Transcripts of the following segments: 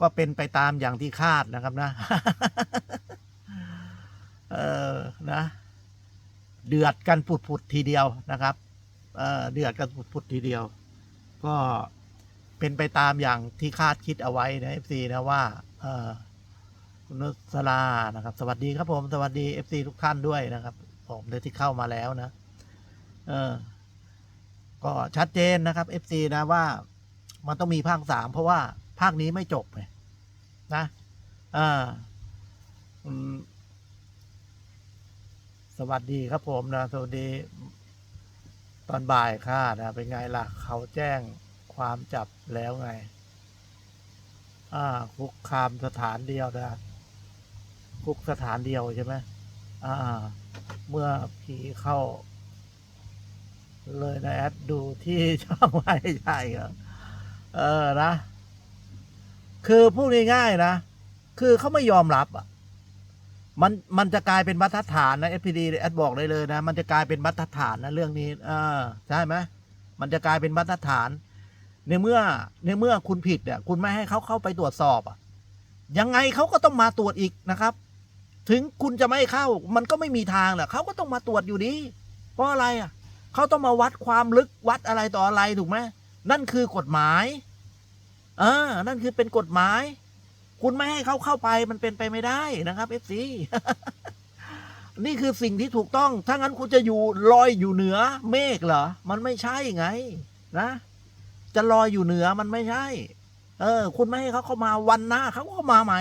ก็เป็นไปตามอย่างที่คาดนะครับนะ เออนะ เดือดกันผุดๆทีเดียวนะครับ เออเดือดกันผุดๆทีเดียว ก็เป็นไปตามอย่างที่คาดคิดเอาไว้นะเอฟซีนะว่า เออคุณนุสลานะครับ สวัสดีครับผมสวัสดีเอฟซีทุกท่านด้วยนะครับ ผมเดที่เข้ามาแล้วนะ เออ ก็ชัดเจนนะครับเอฟซีนะว่ามันต้องมีภาคสามเพราะว่า ภาคนี้ไม่จบไงนะอ่าสวัสดีครับผมนะ สวัสดี ตอนบ่ายค่ะนะเป็นไงล่ะ เขาแจ้งความจับแล้วไง อ่า คุกคามสถานเดียวนะคุกสถานเดียวใช่ไหมอ่า เมื่อผีเข้า เลยนะแอดดูที่ช่องไว้ใช่เหรอเออ นะ คือพูดง่ายๆนะ คือเขาไม่ยอมรับอะมันมันจะกลายเป็นบรรฐานนะ FPD แอดบอกได้เลยนะ มันจะกลายเป็นบรรฐานนะเรื่องนี้เออใช่ไหมมันจะกลายเป็นบรรฐาน ในเมื่อในเมื่อคุณผิดเนี่ยคุณไม่ให้เขาเข้าไปตรวจสอบอะยังไงเขาก็ต้องมาตรวจอีกนะครับ ถึงคุณจะไม่เข้า มันก็ไม่มีทางแหละเขาก็ต้องมาตรวจอยู่ดีเพราะอะไรอะเขาต้องมาวัดความลึกวัดอะไรต่ออะไรถูกไหมนั่นคือกฎหมาย เออ นั่นคือเป็นกฎหมาย คุณไม่ให้เขาเข้าไปมันเป็นไปไม่ได้นะครับเอฟซีนี่คือสิ่งที่ถูกต้อง ถ้างั้นคุณจะอยู่ลอยอยู่เหนือ เมฆเหรอ มันไม่ใช่ไง นะ จะลอยอยู่เหนือมันไม่ใช่ เออ คุณไม่ให้เขาเข้ามาวันหน้าเขาก็มาใหม่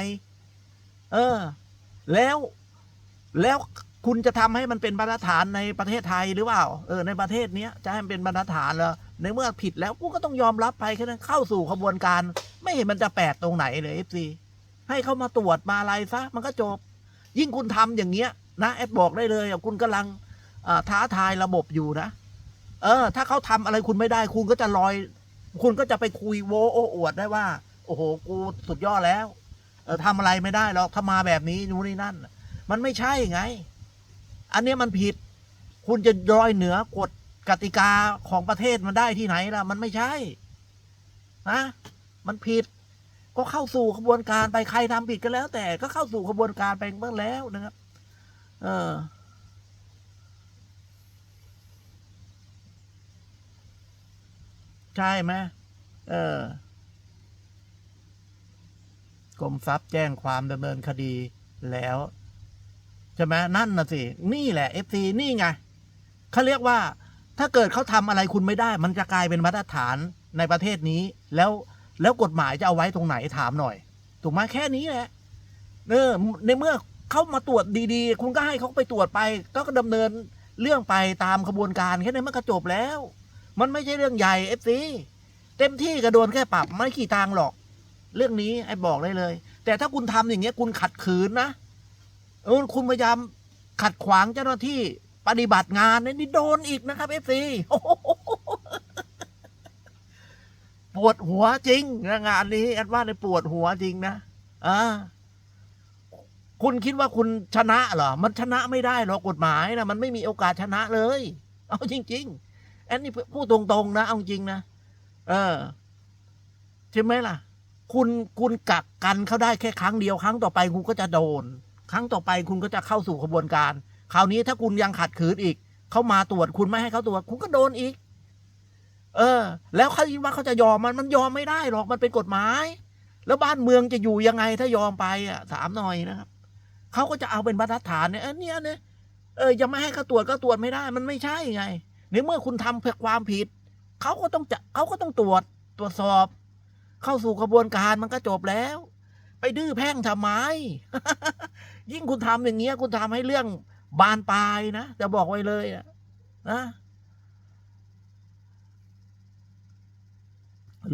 เออ แล้ว แล้ว คุณจะทำให้มันเป็นบรรฐานในประเทศไทยหรือเปล่า เออในประเทศเนี้ยจะให้มันเป็นบรรฐานเหรอในเมื่อผิดแล้วกูก็ต้องยอมรับไปแค่นั้นเข้าสู่ขบวนการ ไม่เห็นมันจะแปลกตรงไหนเลยเอฟซีให้เขามาตรวจมาอะไรซะมันก็จบ ยิ่งคุณทำอย่างเงี้ย นะแอดบอกได้เลยอะคุณกำลังท้าทายระบบอยู่นะ เออ ถ้าเขาทำอะไรคุณไม่ได้ คุณก็จะลอย คุณก็จะไปคุยโวโอ้อวดได้ว่า โอ้โหกูสุดยอดแล้ว เออทำอะไรไม่ได้หรอกถ้ามาแบบนี้นู่นนี่นั่น มันไม่ใช่ไง อันนี้มันผิด คุณจะลอยเหนือกฎกติกาของประเทศมันได้ที่ไหนล่ะ มันไม่ใช่นะมันผิด ก็เข้าสู่ขบวนการไปใครทำผิดก็แล้ว แต่ก็เข้าสู่ขบวนการไปเมื่อแล้วนะครับ เออใช่ไหมเออกรมทรัพย์แจ้งความดำเนินคดีแล้ว ช่ไหมนั่นน่ะสิ นี่แหละเอฟซีนี่ไงเขาเรียกว่า ถ้าเกิดเขาทำอะไรคุณไม่ได้ มันจะกลายเป็นมาตรฐานในประเทศนี้ แล้วแล้วกฎหมายจะเอาไว้ตรงไหนถามหน่อย ถูกไหมแค่นี้แหละเออในเมื่อเขามาตรวจดีๆ คุณก็ให้เขาไปตรวจไป ก็ดำเนินเรื่องไปตามขบวนการแค่นี้มันก็จบแล้ว มันไม่ใช่เรื่องใหญ่เอฟซีเต็มที่ก็โดนแค่ปรับไม่กี่ทางหรอก เรื่องนี้ไอ้บอกได้เลย แต่ถ้าคุณทำอย่างเงี้ยคุณขัดขืนนะ เออคุณพยายามขัดขวางเจ้าหน้าที่ปฏิบัติงานนี่โดนอีกนะครับเอฟซีปวดหัวจริงงานนี้แอดว่าในปวดหัวจริงนะอ่าคุณคิดว่าคุณชนะเหรอ มันชนะไม่ได้หรอกกฎหมายนะมันไม่มีโอกาสชนะเลย เอาจริง ๆ แอนนี่พูดตรงๆนะ เอาจริงนะ เออ ใช่ไหมล่ะ คุณคุณกักกันเขาได้แค่ครั้งเดียวครั้งต่อไปคุณก็จะโดน ครั้งต่อไปคุณก็จะเข้าสู่ขบวนการ คราวนี้ถ้าคุณยังขัดขืนอีก เขามาตรวจคุณไม่ให้เขาตรวจคุณก็โดนอีก เออ แล้วเขาคิดว่าเขาจะยอมมันมันยอมไม่ได้หรอกมันเป็นกฎหมาย แล้วบ้านเมืองจะอยู่ยังไงถ้ายอมไปอะถามหน่อยนะครับเขาก็จะเอาเป็นบรรทัดฐานเนี่ยเออเนี่ยเนี่ยเออยังไม่ให้เขาตรวจก็ตรวจไม่ได้ มันไม่ใช่ไงในเมื่อคุณทำเพื่อความผิดเขาก็ต้องจะเขาก็ต้องตรวจตรวจสอบ เข้าสู่กระบวนการมันก็จบแล้ว ไปดื้อแพ่งทำไม ยิ่งคุณทำอย่างเงี้ย คุณทำให้เรื่องบานปลายนะจะบอกไว้เลยอะนะ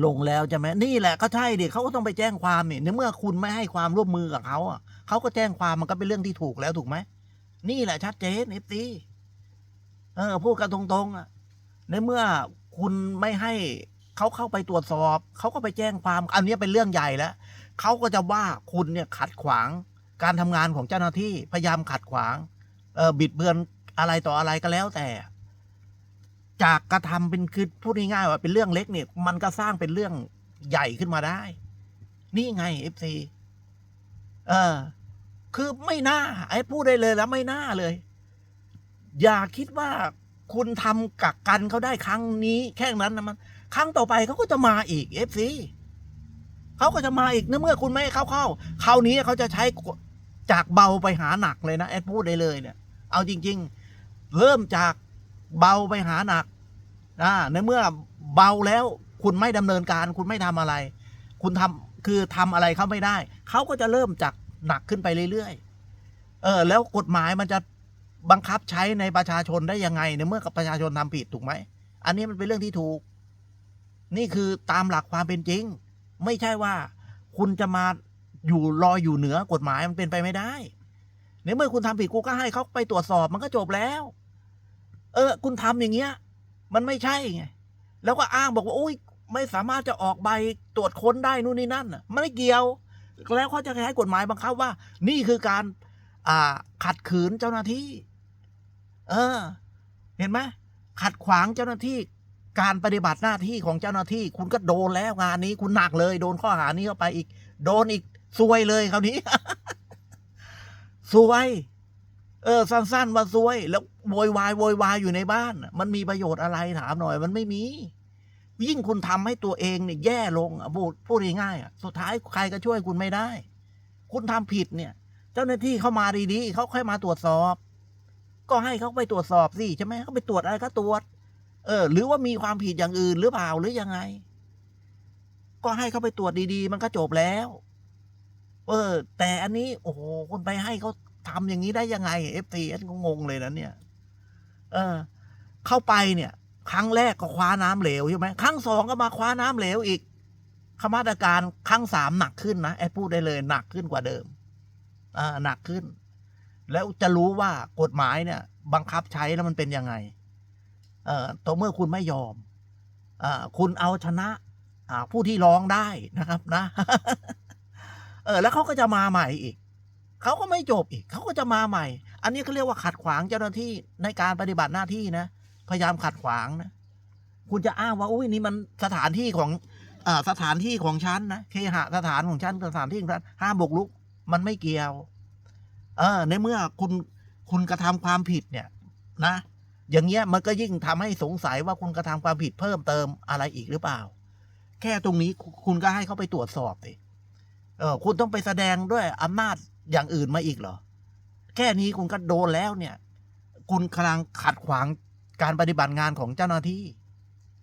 ลงแล้วใช่ไหมนี่แหละก็ใช่ดิเขาก็ต้องไปแจ้งความเนี่ยในเมื่อคุณไม่ให้ความร่วมมือกับเขาอะเขาก็แจ้งความมันก็เป็นเรื่องที่ถูกแล้วถูกไหมนี่แหละชัดเจนเอฟซีเออพูดกันตรงๆอะในเมื่อคุณไม่ให้เขาเข้าไปตรวจสอบเขาก็ไปแจ้งความ อันนี้เป็นเรื่องใหญ่แล้วเขาก็จะว่าคุณเนี่ยขัดขวาง การทำงานของเจ้าหน้าที่พยายามขัดขวางเออบิดเบือนอะไรต่ออะไรก็แล้วแต่ จากกระทำเป็นคือพูดง่ายๆว่าเป็นเรื่องเล็กเนี่ยมันก็สร้างเป็นเรื่องใหญ่ขึ้นมาได้ นี่ไงเอฟซีเออ คือไม่น่าไอ้พูดได้เลยแล้วไม่น่าเลย อย่าคิดว่าคุณทำกักกันเขาได้ครั้งนี้ แค่นั้นนะมัน ครั้งต่อไปเขาก็จะมาอีกเอฟซีเขาก็จะมาอีกเนื่อเมื่อคุณไม่ให้เขาเข้าคราวนี้เขาจะใช้ จากเบาไปหาหนักเลยนะแอดพูดได้เลยเนี่ย เอาจริง ๆ เริ่มจากเบาไปหาหนักอ่าในเมื่อเบาแล้วคุณไม่ดำเนินการ คุณไม่ทำอะไร คุณทำคือทำอะไรเขาไม่ได้ เขาก็จะเริ่มจากหนักขึ้นไปเรื่อยๆเออ แล้วกฎหมายมันจะบังคับใช้ในประชาชนได้ยังไงในเมื่อกับประชาชนทำผิดถูกไหมอันนี้มันเป็นเรื่องที่ถูก นี่คือตามหลักความเป็นจริง ไม่ใช่ว่าคุณจะมา อยู่รออยู่เหนือกฎหมายมันเป็นไปไม่ได้ในเมื่อคุณทำผิดกูก็ให้เขาไปตรวจสอบมันก็จบแล้ว เออ คุณทำอย่างเงี้ย มันไม่ใช่ไงแล้วก็อ้างบอกว่าโอ้ยไม่สามารถจะออกใบตรวจค้นได้นู่นนี่นั่นน่ะมันไม่เกี่ยว แล้วเขาจะใช้กฎหมายบังคับว่า นี่คือการ อ่า ขัดขืนเจ้าหน้าที่ เออ เห็นไหมขัดขวางเจ้าหน้าที่ การปฏิบัติหน้าที่ของเจ้าหน้าที่ คุณก็โดนแล้วงานนี้ คุณหนักเลย โดนข้อหานี้เข้าไปอีก โดนอีก ซวยเลยคราวนี้ซวย เออ สั้นๆว่าซวย แล้วโวยวายโวยวายอยู่ในบ้าน มันมีประโยชน์อะไรถามหน่อย มันไม่มี ยิ่งคุณทำให้ตัวเองเนี่ยแย่ลงพูดพูดง่ายๆสุดท้ายใครก็ช่วยคุณไม่ได้ คุณทำผิดเนี่ย เจ้าหน้าที่เข้ามาดีๆเขาค่อยมาตรวจสอบ ก็ให้เขาไปตรวจสอบสิใช่ไหมเขาไปตรวจอะไรก็ตรวจ เออ หรือว่ามีความผิดอย่างอื่นหรือเปล่าหรือยังไง ก็ให้เขาไปตรวจดี ๆ มันก็จบแล้ว เออ แต่อันนี้ โอ้โหคนไปให้เขาทำอย่างนี้ได้ยังไงเอฟซีเอสก็งงเลยนะเนี่ย เออ เข้าไปเนี่ย ครั้งแรกก็คว้าน้ำเหลวใช่ไหมครั้งสองก็มาคว้าน้ำเหลวอีกขมาตรการครั้งสามหนักขึ้นนะแอดพูดได้เลยหนักขึ้นกว่าเดิมอ่าหนักขึ้น แล้วจะรู้ว่ากฎหมายเนี่ย บังคับใช้แล้วมันเป็นยังไง เอ่อต่อเมื่อคุณไม่ยอมอ่าคุณเอาชนะ อ่า ผู้ที่ร้องได้นะครับนะ เออแล้วเขาก็จะมาใหม่อีกเขาก็ไม่จบอีกเขาก็จะมาใหม่ อันนี้เขาเรียกว่าขัดขวางเจ้าหน้าที่ในการปฏิบัติหน้าที่นะ พยายามขัดขวางนะ คุณจะอ้างว่าอุ้ยนี่มันสถานที่ของอสถานที่ของฉันนะเคหสถานของฉันสถานที่ของฉันห้ามบุกรุก มันไม่เกี่ยว เออ ในเมื่อคุณคุณกระทำความผิดเนี่ยนะ อย่างเงี้ยมันก็ยิ่งทำให้สงสัยว่าคุณกระทำความผิดเพิ่มเติมอะไรอีกหรือเปล่า แค่ตรงนี้คุคุณก็ให้เขาไปตรวจสอบสิ เออคุณต้องไปแสดงด้วยอำนาจอย่างอื่นมาอีกเหรอ แค่นี้คุณก็โดนแล้วเนี่ย คุณกำลังขัดขวางการปฏิบัติงานของเจ้าหน้าที่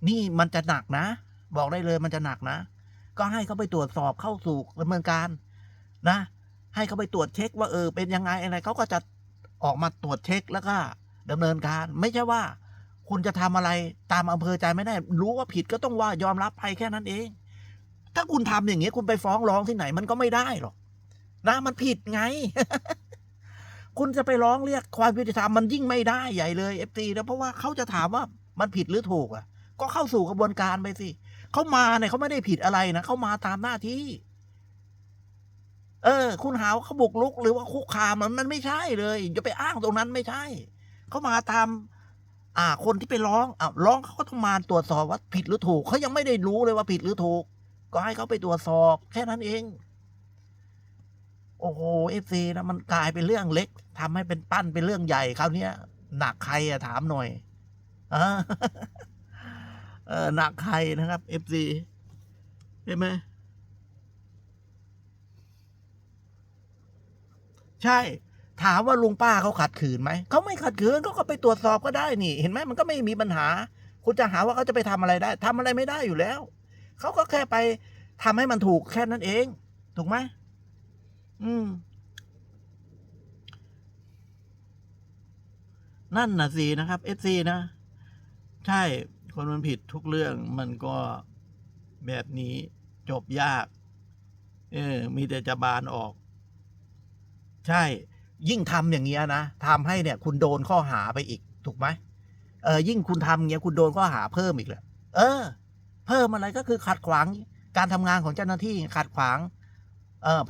นี่มันจะหนักนะ บอกได้เลยมันจะหนักนะ ก็ให้เขาไปตรวจสอบเข้าสู่ดำเนินการนะ ให้เขาไปตรวจเช็คว่าเออ เป็นยังไงอะไรเขาก็จะออกมาตรวจเช็คแล้วก็ดำเนินการ ไม่ใช่ว่า คุณจะทำอะไรตามอำเภอใจไม่ได้ รู้ว่าผิดก็ต้องว่ายอมรับไปแค่นั้นเอง ถ้าคุณทำอย่างเงี้ยคุณไปฟ้องร้องที่ไหนมันก็ไม่ได้หรอกนะมันผิดไง คุณจะไปร้องเรียกความยุติธรรมมันยิ่งไม่ได้ใหญ่เลยเอฟซีนะเพราะว่าเขาจะถามว่ามันผิดหรือถูกอะ ก็เข้าสู่กระบวนการไปสิเขามาเนี่ยเขาไม่ได้ผิดอะไรนะเขามาตามหน้าที่ เออ คุณหาวเขาบุกลุก หรือว่าคุกคามมันมันไม่ใช่เลยอย่าไปอ้างตรงนั้นไม่ใช่เขามาตามอ่า คนที่ไปร้องอ่าร้องเขาก็ต้องมาตรวจสอบว่าผิดหรือถูกเขายังไม่ได้รู้เลยว่าผิดหรือถูก ก็ให้เขาไปตรวจสอบ แค่นั้นเอง โอ้โหเอฟซีนะมันกลายเป็นเรื่องเล็กทำให้เป็นปั้นเป็นเรื่องใหญ่คราวนี้ยหนักใครอะถามหน่อยเออเออหนักใครนะครับเอฟซีใช่ไหมใช่ ถามว่าลุงป้าเขาขัดขืนไหมเขาไม่ขัดขืนเขาก็ไปตรวจสอบก็ได้นี่ เห็นไหมมันก็ไม่มีปัญหา คุณจะหาว่าเขาจะไปทำอะไรได้ทำอะไรไม่ได้อยู่แล้ว เขาก็แค่ไปทำให้มันถูกแค่นั้นเอง ถูกไหมอืม นั่นน่ะสินะครับเอซีนะ ใช่ คนมันผิดทุกเรื่องมันก็แบบนี้จบยาก เออ มีแต่จะบานออก ใช่ ยิ่งทำอย่างเงี้ยนะทำให้เนี่ย คุณโดนข้อหาไปอีก ถูกไหมเออยิ่งคุณทำเงี้ยคุณโดนข้อหาเพิ่มอีกแหละเออ เพิ่มอะไรก็คือขัดขวางการทำงานของเจ้าหน้าที่ขัดขวาง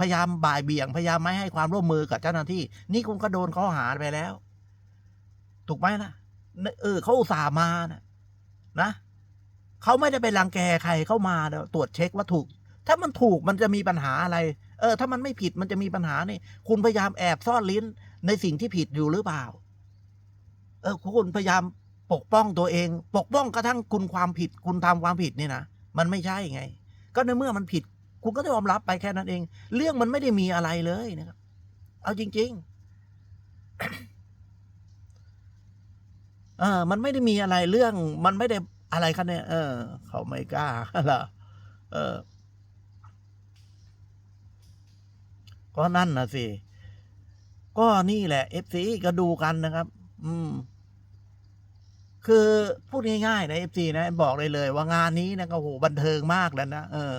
พยายามบ่ายเบี่ยง พยายามไม่ให้ความร่วมมือกับเจ้าหน้าที่ นี่คุณก็โดนข้อหาไปแล้ว ถูกไหมลนะเออเขาอุตส่าห์มานะนะเขาไม่ได้ไปรังแกใครเข้ามาตรวจเช็คว่าถูก ถ้ามันถูกมันจะมีปัญหาอะไร เออ ถ้ามันไม่ผิดมันจะมีปัญหานี่ คุณพยายามแอบซ่อนลิ้นในสิ่งที่ผิดอยู่หรือเปล่า เออคุณพยายาม ปกป้องตัวเอง ปกป้องกระทั่งคุณความผิด คุณทำความผิดนี่นะมันไม่ใช่ไง ก็ในเมื่อมันผิด คุณก็ต้องยอมรับไปแค่นั้นเอง เรื่องมันไม่ได้มีอะไรเลยนะครับ เอาจริง ๆ เออ มันไม่ได้มีอะไรเรื่อง มันไม่ได้อะไรกันเนี่ยเออ เขาไม่กล้าเหรอเออ ก็นั่นนะสิก็นี่แหละเอฟซีก็ดูกันนะครับ อืม คือพูดง่ายๆนะเอฟซีนะบอกเลยเลยว่างานนี้นะก็โหบันเทิงมากแล้วนะเออ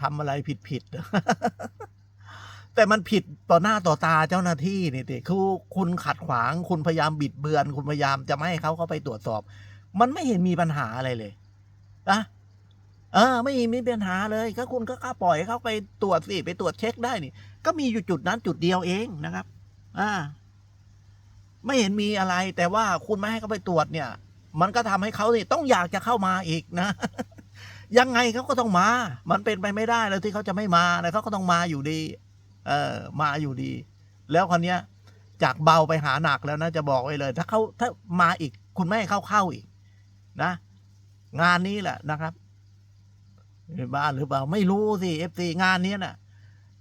ทำอะไรผิดๆแต่มันผิดต่อหน้าต่อตาเจ้าหน้าที่นี่ติคือคุณขัดขวาง คุณพยายามบิดเบือน คุณพยายามจะไม่ให้เขาเข้าไปตรวจสอบ มันไม่เห็นมีปัญหาอะไรเลยนะเออ ไม่มีปัญหาเลยก็คุณก็กล้าปล่อยเขาไปตรวจสิไปตรวจเช็คได้นี่ ก็มีอยู่จุดนั้นจุดเดียวเองนะครับ อ่า ไม่เห็นมีอะไร แต่ว่าคุณไม่ให้เขาไปตรวจเนี่ย มันก็ทำให้เขาเนี่ยต้องอยากจะเข้ามาอีกนะ ยังไงเขาก็ต้องมา มันเป็นไปไม่ได้แล้วที่เขาจะไม่มานะเขาก็ต้องมาอยู่ดี เออมาอยู่ดี แล้วคนเนี้ยจากเบาไปหาหนักแล้วนะจะบอกไว้เลย ถ้าเขาถ้ามาอีก คุณไม่ให้เขาเข้าอีก นะ งานนี้แหละนะครับบ้าหรือเปล่าไม่รู้สิเอฟซีงานนี้น่ะ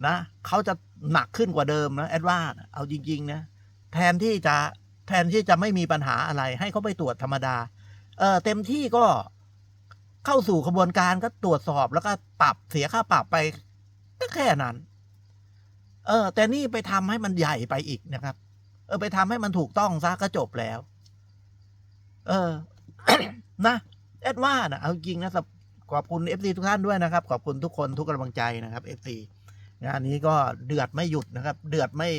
นะเขาจะหนักขึ้นกว่าเดิมนะแอดวานเอาจริง ๆ นะ แทนที่จะแทนที่จะไม่มีปัญหาอะไร ให้เขาไปตรวจธรรมดา เออเต็มที่ก็เข้าสู่กระบวนการก็ตรวจสอบแล้วก็ปรับเสียค่าปรับไปก็แค่นั้น เออ แต่นี่ไปทำให้มันใหญ่ไปอีกนะครับ เออ ไปทำให้มันถูกต้องซะก็จบแล้ว เออ นะแอดว่านะเอาจริงนะขอบคุณเอฟซีทุกท่านด้วยนะครับ ขอบคุณทุกคนทุกกำลังใจนะครับเอฟซีงานนี้ก็เดือดไม่หยุดนะครับ เดือดไม่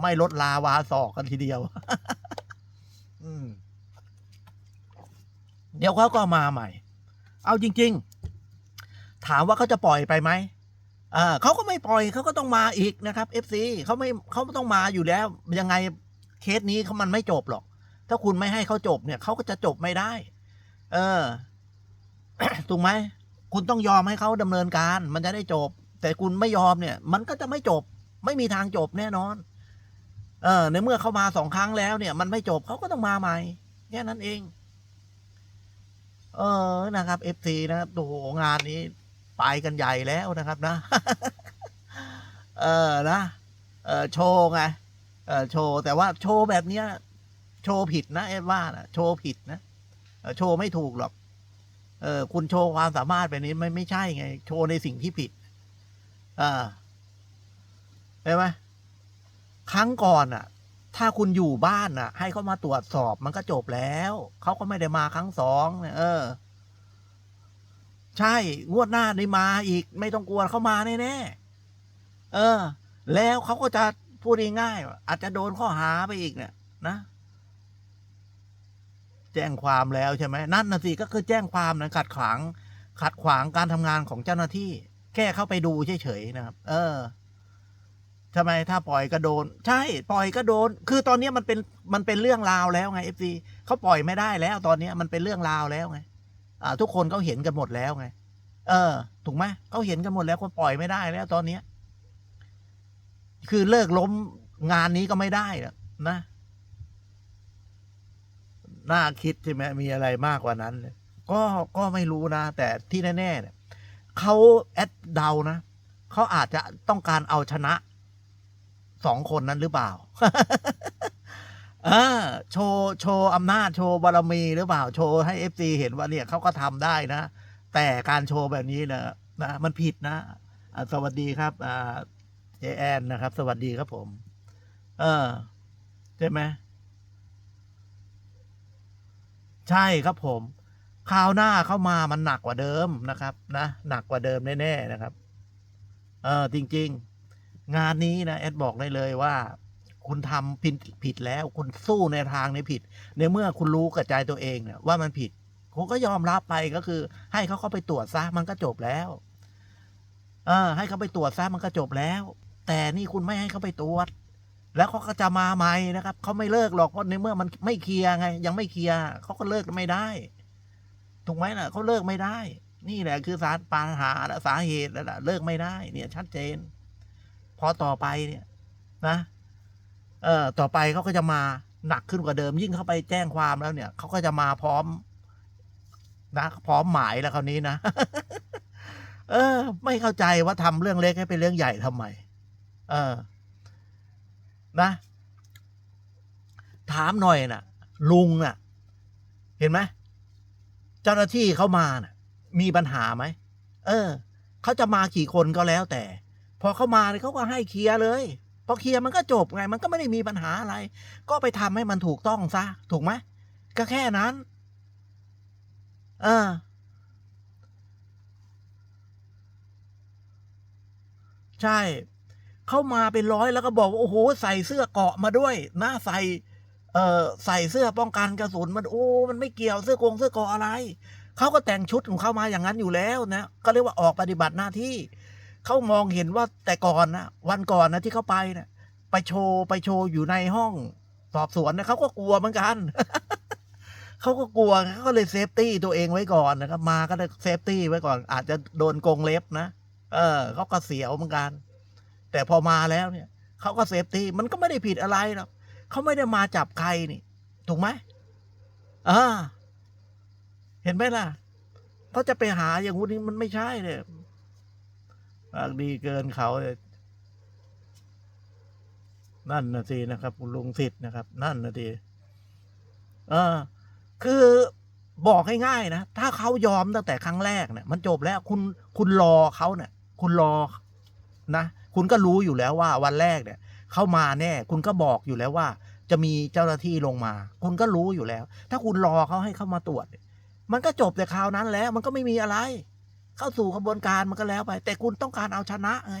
ไม่ลดลาวาศอกกันทีเดียว อืม เดี๋ยวเขาก็มาใหม่ เอาจริง ๆ ถามว่าเขาจะปล่อยไปไหมอ่าเขาก็ไม่ปล่อยเขาก็ต้องมาอีกนะครับ FC เขาไม่เขาต้องมาอยู่แล้ว ยังไงเคสนี้เขามันไม่จบหรอก ถ้าคุณไม่ให้เขาจบเนี่ยเขาก็จะจบไม่ได้ เออถูกไหมคุณต้องยอมให้เขาดำเนินการ มันจะได้จบ แต่คุณไม่ยอมเนี่ย มันก็จะไม่จบ ไม่มีทางจบแน่นอน เออในเมื่อเขามาสองครั้งแล้วเนี่ย มันไม่จบเขาก็ต้องมาใหม่แค่นั้นเอง เออนะครับ FC นะครับโอ้โหงานนี้ไปกันใหญ่แล้วนะครับนะ เออนะเออโชว์ไงเออโชว์แต่ว่าโชว์แบบเนี้ย โชว์ผิดนะเอ็ดว่านะโชว์ผิดนะโชว์ไม่ถูกหรอก เออคุณโชว์ความสามารถแบบนี้ไม่ไม่ใช่ไง โชว์ในสิ่งที่ผิด อ่าเห็นไหม ครั้งก่อนอะ ถ้าคุณอยู่บ้านน่ะ ให้เขามาตรวจสอบมันก็จบแล้ว เขาก็ไม่ได้มาครั้งสองเนี่ยเออ ใช่ งวดหน้าได้มาอีก ไม่ต้องกลัวเขามาแน่ๆเออ แล้วเขาก็จะพูดง่ายๆอาจจะโดนข้อหาไปอีกเนี่ย นะแจ้งความแล้วใช่ไหมนั่นนะสิก็คือแจ้งความนะขัดขวางขัดขวางการทำงานของเจ้าหน้าที่ แค่เข้าไปดูเฉยๆนะครับ เออ ทำไมถ้าปล่อยก็โดน ใช่ ปล่อยก็โดน คือตอนนี้มันเป็นมันเป็นเรื่องราวแล้วไงเอฟซีเขาปล่อยไม่ได้แล้ว ตอนนี้มันเป็นเรื่องราวแล้วไงอ่า ทุกคนเขาเห็นกันหมดแล้วไง เออ ถูกไหมเขาเห็นกันหมดแล้วก็ปล่อยไม่ได้แล้วตอนเนี้ยคือเลิกล้มงานนี้ก็ไม่ได้นะน่าคิดใช่ไหมมีอะไรมากกว่านั้นเลยก็ก็ไม่รู้นะ แต่ที่แน่ๆเนี่ยเขาแอดเดานะเขาอาจจะต้องการเอาชนะ สองคนนั้นหรือเปล่า เออ โชว์โชว์อำนาจโชว์บารมีหรือเปล่า โชว์ให้เอฟซีเห็นว่าเนี่ยเขาก็ทำได้นะ แต่การโชว์แบบนี้นะนะมันผิดนะสวัสดีครับเจแอนนะครับ สวัสดีครับผม เออใช่ไหมใช่ครับผมคราวหน้าเข้ามามันหนักกว่าเดิมนะครับ นะหนักกว่าเดิมแน่ๆนะครับ เออจริง ๆ งานนี้นะแอดบอกได้เลยว่า คุณทำผิดผิดแล้ว คุณสู้ในทางในผิด ในเมื่อคุณรู้กระจายตัวเองเนี่ยว่ามันผิดคุณก็ยอมรับไปก็คือ ให้เขาเข้าไปตรวจซะมันก็จบแล้วเออให้เขาไปตรวจซะมันก็จบแล้ว แต่นี่คุณไม่ให้เขาไปตรวจ แล้วเขาก็จะมาใหม่นะครับเขาไม่เลิกหรอกเพราะในเมื่อมันไม่เคลียร์ไง ยังไม่เคลียร์เขาก็เลิกไม่ได้ถูกไหมล่ะเขาเลิกไม่ได้ นี่แหละคือสาปัญหาและสาเหตุแล้วล่ะเลิกไม่ได้ เนี่ยชัดเจน อต่อไปเนี่ยนะเอ่อต่อไปเขาก็จะมาหนักขึ้นกว่าเดิม ยิ่งเข้าไปแจ้งความแล้วเนี่ยเขาก็จะมาพร้อม นะพร้อมหมายแล้วคราวนี้นะเออ ไม่เข้าใจว่าทำเรื่องเล็กให้เป็นเรื่องใหญ่ทำไมเออ นะ ถามหน่อยนะ่ะ ลุงน่ะ เห็นไหมเจ้าหน้าที่เขามาน่ะ มีปัญหาไหมเออเขาจะมากี่คนก็แล้วแต่ พอเขามาเนี่ยเขาก็ให้เคลียร์เลยพอเคลียร์มันก็จบไง มันก็ไม่ได้มีปัญหาอะไร ก็ไปทำให้มันถูกต้องซะ ถูกไหมก็แค่นั้นเออใช่ เข้ามาเป็นร้อยแล้วก็บอกว่าโอ้โหใส่เสื้อเกาะมาด้วยนะใส่เอ่อใส่เสื้อป้องกันกระสุนมันโอ้มันไม่เกี่ยวเสื้อกงเสื้อเกาะอะไรเขาก็แต่งชุดของเขามาอย่างนั้นอยู่แล้วนะก็เรียกว่าออกปฏิบัติหน้าที่ เขามองเห็นว่าแต่ก่อนนะวันก่อนนะที่เขาไปนะไปโชว์ไปโชว์อยู่ในห้องสอบสวนนะเขาก็กลัวเหมือนกันเขาก็กลัวเขาก็เลยเซฟตี้ตัวเองไว้ก่อนนะครับ มาก็เลยเซฟตี้ไว้ก่อน อาจจะโดนโกงเล็บนะเออเขาก็เสียวเหมือนกัน แต่พอมาแล้วเนี่ยเขาก็เซฟตี้มันก็ไม่ได้ผิดอะไรหรอกเขาไม่ได้มาจับใครนี่ ถูกไหมอ่าเห็นไหมล่ะเขาจะไปหาอย่างงู้นนี้มันไม่ใช่เลย ปากดีเกินเขาเนั่นนะสินะครับคุณลุงสิทธิ์นะครับ นั่นนะสิเออ คือบอกง่ายๆนะถ้าเขายอมตั้งแต่ครั้งแรกเนี่ย มันจบแล้วคุณคุณรอเขาเนี่ย คุณรอนะคุณก็รู้อยู่แล้วว่าวันแรกเนี่ยเข้ามาแน่ คุณก็บอกอยู่แล้วว่า จะมีเจ้าหน้าที่ลงมา คุณก็รู้อยู่แล้ว ถ้าคุณรอเขาให้เข้ามาตรวจ มันก็จบแต่คราวนั้นแล้ว มันก็ไม่มีอะไร เข้าสู่กระบวนการมันก็แล้วไป แต่คุณต้องการเอาชนะไง